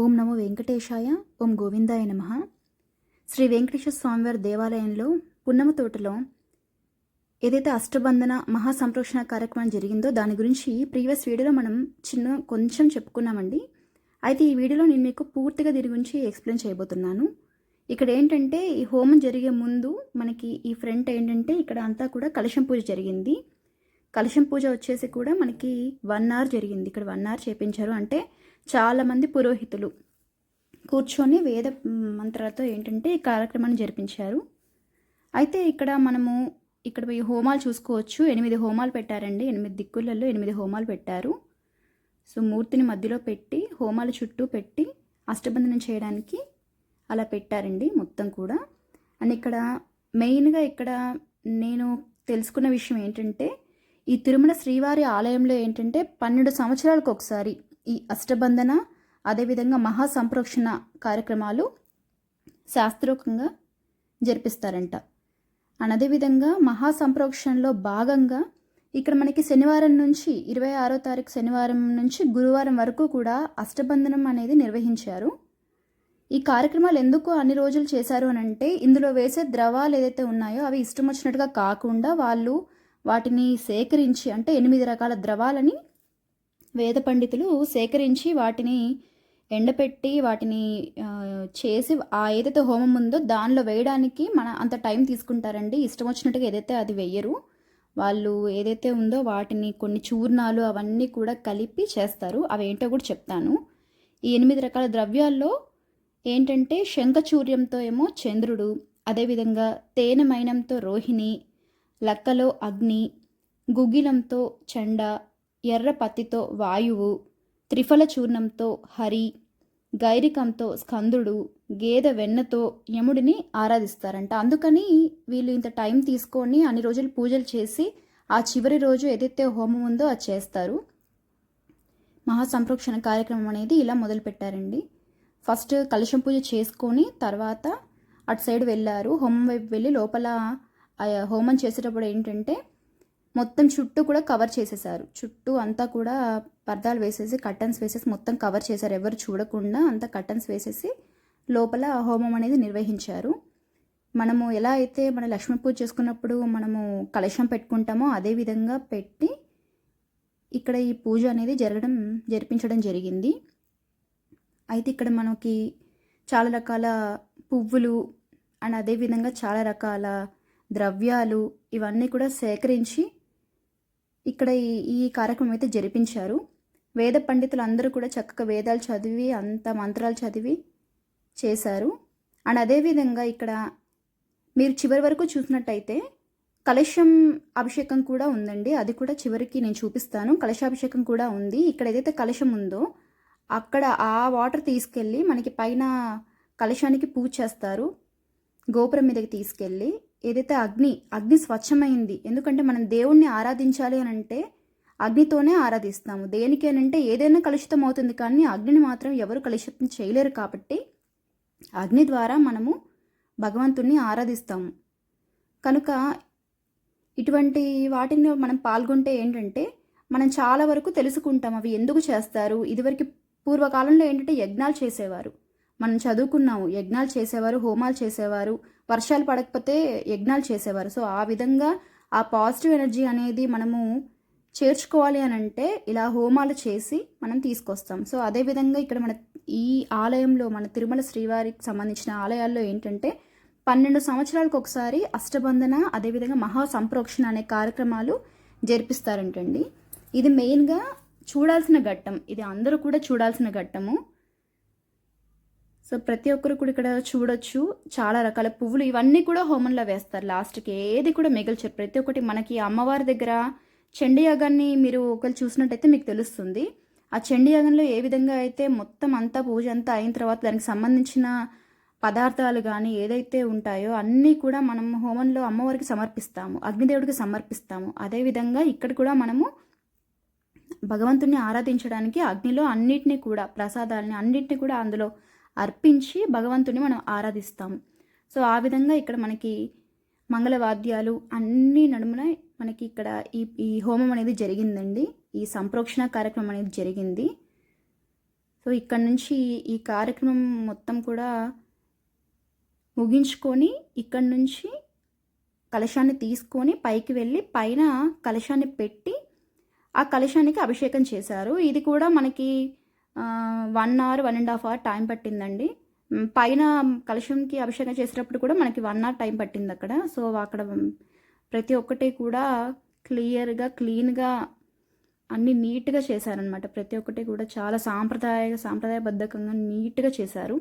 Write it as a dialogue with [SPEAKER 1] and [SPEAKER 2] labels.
[SPEAKER 1] ఓం నమో వెంకటేశాయ ఓం గోవిందాయ నమ. శ్రీ వెంకటేశ్వర స్వామివారి దేవాలయంలో పున్నమ తోటలో ఏదైతే అష్టబంధన మహాసంప్రోక్షణ కార్యక్రమం జరిగిందో దాని గురించి ప్రీవియస్ వీడియోలో మనం చిన్న కొంచెం చెప్పుకున్నామండి. అయితే ఈ వీడియోలో నేను మీకు పూర్తిగా దీని గురించి ఎక్స్ప్లెయిన్ చేయబోతున్నాను. ఇక్కడ ఏంటంటే ఈ హోమం జరిగే ముందు మనకి ఈ ఫ్రంట్ ఏంటంటే ఇక్కడ అంతా కూడా కలశం పూజ జరిగింది. కలశం పూజ వచ్చేసి కూడా మనకి వన్ అవర్ జరిగింది. ఇక్కడ వన్ అవర్ చేపించారు అంటే చాలామంది పురోహితులు కూర్చొని వేద మంత్రాలతో ఏంటంటే ఈ కార్యక్రమాన్ని జరిపించారు. అయితే ఇక్కడ మనము ఇక్కడ ఈ హోమాలు చూసుకోవచ్చు. ఎనిమిది హోమాలు పెట్టారండి. ఎనిమిది దిక్కులలో ఎనిమిది హోమాలు పెట్టారు. సో మూర్తిని మధ్యలో పెట్టి హోమాల చుట్టూ పెట్టి అష్టబంధనం చేయడానికి అలా పెట్టారండి మొత్తం కూడా. అండ్ ఇక్కడ మెయిన్గా ఇక్కడ నేను తెలుసుకున్న విషయం ఏంటంటే ఈ తిరుమల శ్రీవారి ఆలయంలో ఏంటంటే పన్నెండు సంవత్సరాలకు ఒకసారి ఈ అష్టబంధన అదేవిధంగా మహాసంప్రోక్షణ కార్యక్రమాలు శాస్త్రోక్తంగా జరిపిస్తారంట. అండ్ అదేవిధంగా మహాసంప్రోక్షణలో భాగంగా ఇక్కడ మనకి శనివారం నుంచి ఇరవై ఆరో తారీఖు శనివారం నుంచి గురువారం వరకు కూడా అష్టబంధనం అనేది నిర్వహించారు. ఈ కార్యక్రమాలు ఎందుకు అన్ని రోజులు చేశారు అని అంటే ఇందులో వేసే ద్రవాలు ఏదైతే ఉన్నాయో అవి ఇష్టం వచ్చినట్టుగా కాకుండా వాళ్ళు వాటిని సేకరించి అంటే ఎనిమిది రకాల ద్రవాలని వేద పండితులు సేకరించి వాటిని ఎండపెట్టి వాటిని చేసి ఆ ఏదైతే హోమం ఉందో దానిలో వేయడానికి మన అంత టైం తీసుకుంటారండి. ఇష్టం వచ్చినట్టుగా ఏదైతే అది వేయరు వాళ్ళు ఏదైతే ఉందో వాటిని కొన్ని చూర్ణాలు అవన్నీ కూడా కలిపి చేస్తారు. అవి ఏంటో కూడా చెప్తాను. ఈ ఎనిమిది రకాల ద్రవ్యాల్లో ఏంటంటే శంఖచూర్యంతో ఏమో చంద్రుడు అదేవిధంగా తేనె మైనంతో రోహిణి లక్కలో అగ్ని గుగ్గిలంతో చండ ఎర్ర పత్తితో వాయువు త్రిఫల చూర్ణంతో హరి గైరికంతో స్కందుడు గేదె వెన్నతో యముడిని ఆరాధిస్తారంట. అందుకని వీళ్ళు ఇంత టైం తీసుకొని అన్ని రోజులు పూజలు చేసి ఆ చివరి రోజు ఏదైతే హోమం ఉందో అది చేస్తారు. మహాసంప్రోక్షణ కార్యక్రమం అనేది ఇలా మొదలుపెట్టారండి. ఫస్ట్ కలశం పూజ చేసుకొని తర్వాత అటు సైడ్ వెళ్ళారు. హోమం వైపు వెళ్ళి లోపల హోమం చేసేటప్పుడు ఏంటంటే మొత్తం చుట్టూ కూడా కవర్ చేసేసారు చుట్టూ అంతా కూడా పర్దాలు వేసేసి కర్టన్స్ వేసేసి మొత్తం కవర్ చేశారు. ఎవరు చూడకుండా అంతా కర్టన్స్ వేసేసి లోపల హోమం అనేది నిర్వహించారు. మనము ఎలా అయితే మన లక్ష్మీ పూజ చేసుకున్నప్పుడు మనము కలశం పెట్టుకుంటామో అదే విధంగా పెట్టి ఇక్కడ ఈ పూజ అనేది జరగడం జరిపించడం జరిగింది. అయితే ఇక్కడ మనకి చాలా రకాల పువ్వులు అండ్ అదేవిధంగా చాలా రకాల ద్రవ్యాలు ఇవన్నీ కూడా సేకరించి ఇక్కడ ఈ ఈ కార్యక్రమం అయితే జరిపించారు. వేద పండితులు అందరూ కూడా చక్కగా వేదాలు చదివి అంత మంత్రాలు చదివి చేశారు. అండ్ అదేవిధంగా ఇక్కడ మీరు చివరి వరకు చూసినట్టయితే కలశం అభిషేకం కూడా ఉందండి. అది కూడా చివరికి నేను చూపిస్తాను. కలశాభిషేకం కూడా ఉంది. ఇక్కడ ఏదైతే కలశం ఉందో అక్కడ ఆ వాటర్ తీసుకెళ్ళి మనకి పైన కలశానికి పూజ చేస్తారు. గోపురం మీదకి తీసుకెళ్ళి ఏదైతే అగ్ని అగ్ని స్వచ్ఛమైంది ఎందుకంటే మనం దేవుణ్ణి ఆరాధించాలి అని అంటే అగ్నితోనే ఆరాధిస్తాము. దేనికి అని అంటే ఏదైనా కలుషితం అవుతుంది కానీ అగ్నిని మాత్రం ఎవరు కలుషితం చేయలేరు కాబట్టి అగ్ని ద్వారా మనము భగవంతుణ్ణి ఆరాధిస్తాము. కనుక ఇటువంటి వాటిని మనం పాల్గొంటే ఏంటంటే మనం చాలా వరకు తెలుసుకుంటాం అవి ఎందుకు చేస్తారు. ఇదివరకు పూర్వకాలంలో ఏంటంటే యజ్ఞాలు చేసేవారు. మనం చదువుకున్నాము యజ్ఞాలు చేసేవారు హోమాలు చేసేవారు వర్షాలు పడకపోతే యజ్ఞాలు చేసేవారు. సో ఆ విధంగా ఆ పాజిటివ్ ఎనర్జీ అనేది మనము చేర్చుకోవాలి అని అంటే ఇలా హోమాలు చేసి మనం తీసుకొస్తాం. సో అదేవిధంగా ఇక్కడ మన ఈ ఆలయంలో మన తిరుమల శ్రీవారికి సంబంధించిన ఆలయాల్లో ఏంటంటే పన్నెండు సంవత్సరాలకు ఒకసారి అష్టబంధన అదేవిధంగా మహా సంప్రోక్షణ అనే కార్యక్రమాలు జరిపిస్తారంటండి. ఇది మెయిన్గా చూడాల్సిన ఘట్టం. ఇది అందరూ కూడా చూడాల్సిన ఘట్టము. సో ప్రతి ఒక్కరు కూడా ఇక్కడ చూడొచ్చు. చాలా రకాల పువ్వులు ఇవన్నీ కూడా హోమంలో వేస్తారు. లాస్ట్కి ఏది కూడా మిగల్చారు. ప్రతి ఒక్కటి మనకి అమ్మవారి దగ్గర చండీ యాగాన్ని మీరు ఒకరు చూసినట్టయితే మీకు తెలుస్తుంది. ఆ చండీ యాగంలో ఏ విధంగా అయితే మొత్తం అంతా పూజ అంతా అయిన తర్వాత దానికి సంబంధించిన పదార్థాలు కానీ ఏదైతే ఉంటాయో అన్నీ కూడా మనం హోమంలో అమ్మవారికి సమర్పిస్తాము. అగ్నిదేవుడికి సమర్పిస్తాము. అదేవిధంగా ఇక్కడ కూడా మనము భగవంతుని ఆరాధించడానికి అగ్నిలో అన్నిటినీ కూడా ప్రసాదాలని అన్నిటిని కూడా అందులో అర్పించి భగవంతుని మనం ఆరాధిస్తాము. సో ఆ విధంగా ఇక్కడ మనకి మంగళవాద్యాలు అన్ని నడుమున మనకి ఇక్కడ ఈ ఈ హోమం అనేది జరిగిందండి. ఈ సంప్రోక్షణ కార్యక్రమం అనేది జరిగింది. సో ఇక్కడ నుంచి ఈ కార్యక్రమం మొత్తం కూడా ముగించుకొని ఇక్కడ నుంచి కలశాన్ని తీసుకొని పైకి వెళ్ళి పైన కలశాన్ని పెట్టి ఆ కలశానికి అభిషేకం చేశారు. ఇది కూడా మనకి one hour one and half hour time పట్టిందండి. పైన కలశంకి అభిషేకం చేసేటప్పుడు కూడా మనకి వన్ అవర్ టైం పట్టింది అక్కడ. సో అక్కడ ప్రతి ఒక్కటి కూడా క్లియర్గా క్లీన్గా అన్నీ నీట్గా చేశారనమాట ప్రతి ఒక్కటి కూడా చాలా సాంప్రదాయ సాంప్రదాయబద్ధకంగా నీట్గా చేశారు.